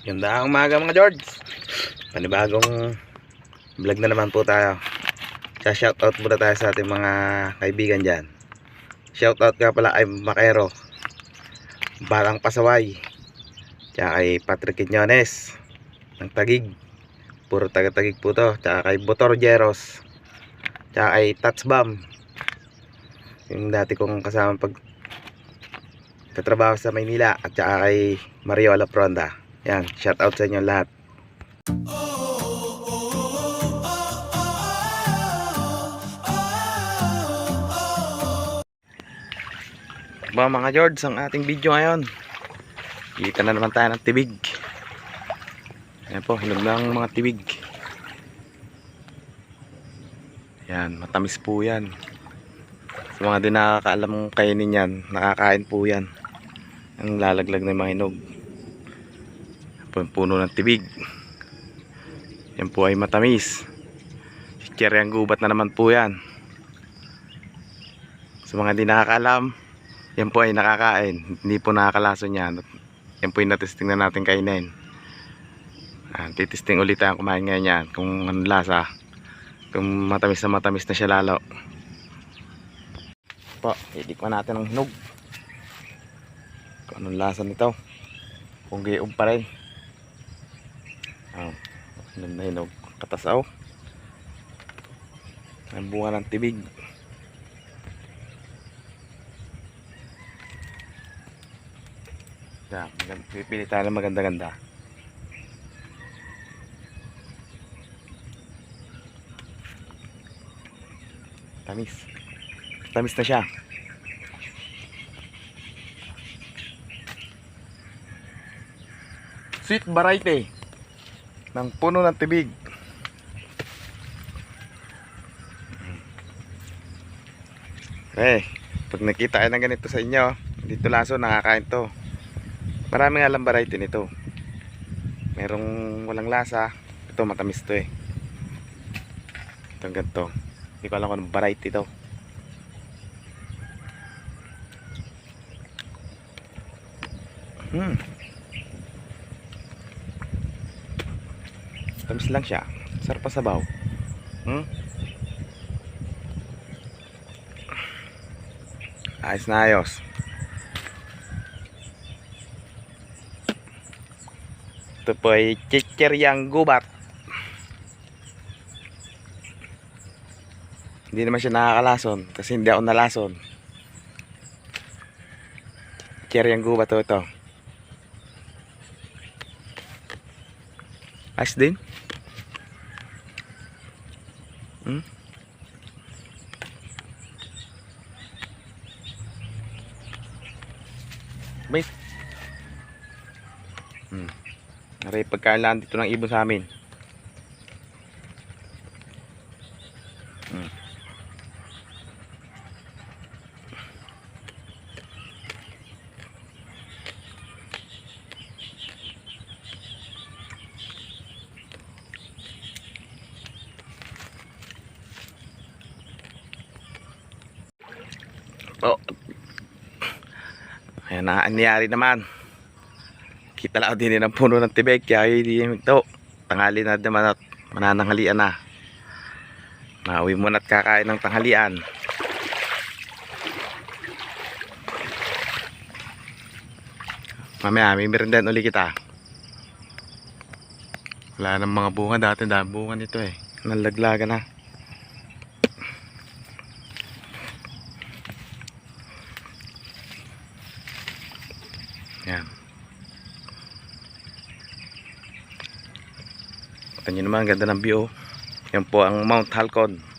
Ganda umaga mga George. Panibagong vlog na naman po tayo. Sa shoutout muna tayo sa ating mga kaibigan dyan. Shoutout ka pala kay Makero. Barang Pasaway. Tsaka kay Patrick Quinones. Ng Tagig. Puro taga-tagig po to. Tsaka kay Botor Jeros. Tsaka kay Tatsbam. Yung dati kong kasama pag katrabaho sa Maynila. At tsaka kay Mario Alapronda. Yan, shout out sa inyo lahat. Ba mga George, ang ating video ngayon. Kita na naman tayo ng tibig. Ayan po, hinog ng mga tibig. Yan, matamis po yan. Sa mga di nakakaalam kainin yan, nakakain po yan. Ang lalaglag ng mga hinog puno ng tibig. Yan po ay matamis. Cherry ang gubat na naman po yan. Sa mga hindi nakakaalam yan po ay nakakain. Hindi po nakakalason yan yan po yung natesting na natin kainin. Ah, titesting ulit tayo kumain ngayon yan kung ano lasa. Kung matamis na matamis na siya lalo. Po itikman natin ang hinog. Kung anong lasa nito. Kung gayong pa rin Oh, hinog na. Katasaw. Ang bunga ng tibig. Yeah, pipili tayo ng maganda-ganda. Tamis. Tamis na siya. Sweet variety ng puno ng tibig. Eh, pag nakita kayo ng ganito sa inyo, dito laso nakakain to. Maraming alam variety nito. Merong walang lasa. Ito matamis to eh. Itong ganito. Hindi ko alam kung variety to. Hmm. Tamis lang siya. Sarap pa sabaw. Hmm? Ayos na ayos. Ito po ay chicheryang gubat. Hindi naman siya nakakalason kasi hindi ako nalason. Chicheryang gubat to ito. Ayos din. Hmm? Wait. Hmm. Aray, pagkailan dito ng ibon sa amin. Oh. Ayan na, nangyari naman. Kita lang din ng puno ng tibig, kaya hindi ito. Tanghali na naman at manananghalian na. Nauwi muna at kakain ng tanghalian. Mamaya, may merindan uli kita. Wala ng mga bunga dati, dahil bunga nito eh. Nalaglaga na. Yan. Kita nyo naman, ganda ng view. Yan po ang Mount Halcon.